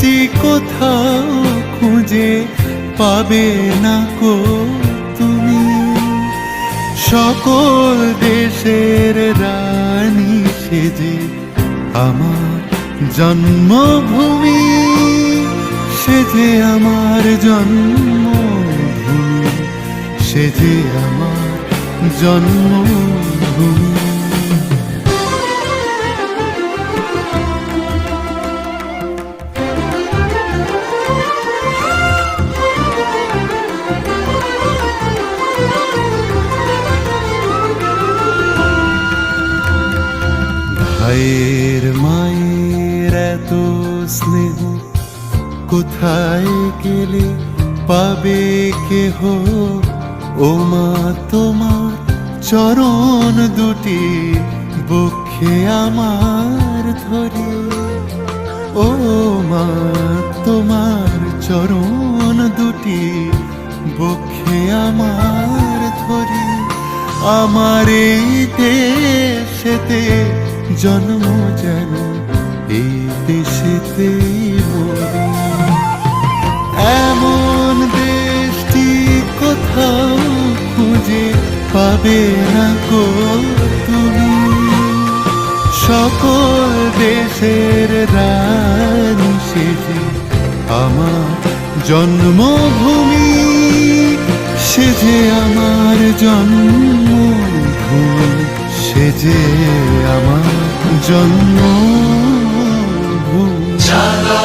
দেশটি কোথাও খুঁজে পাবে না কো তুমি। সকল দেশের রানী সেজে আমার জন্মভূমি, সেজে আমার জন্মভূমি, সেজে আমার জন্মভূমি। ভাইয়ের মায়ের এত স্নেহ। কোথায় গেলে পাবে কেহ? ও মা, তোমার চরণ দুটি বক্ষে আমার ধরে। ও মা, তোমার চরণ দুটি বক্ষে আমার ধরে। আমার এই দেশেতে জন্ম যেন এই দেশেতে মরি এমন দেশটি কোথাও খুঁজে পাবে না গো তুমি। সকল দেশের রানী সেজে আমার জন্মভূমি সেজে আমার জন্মভূমি সেজে আমার জন্মভূমি। जागा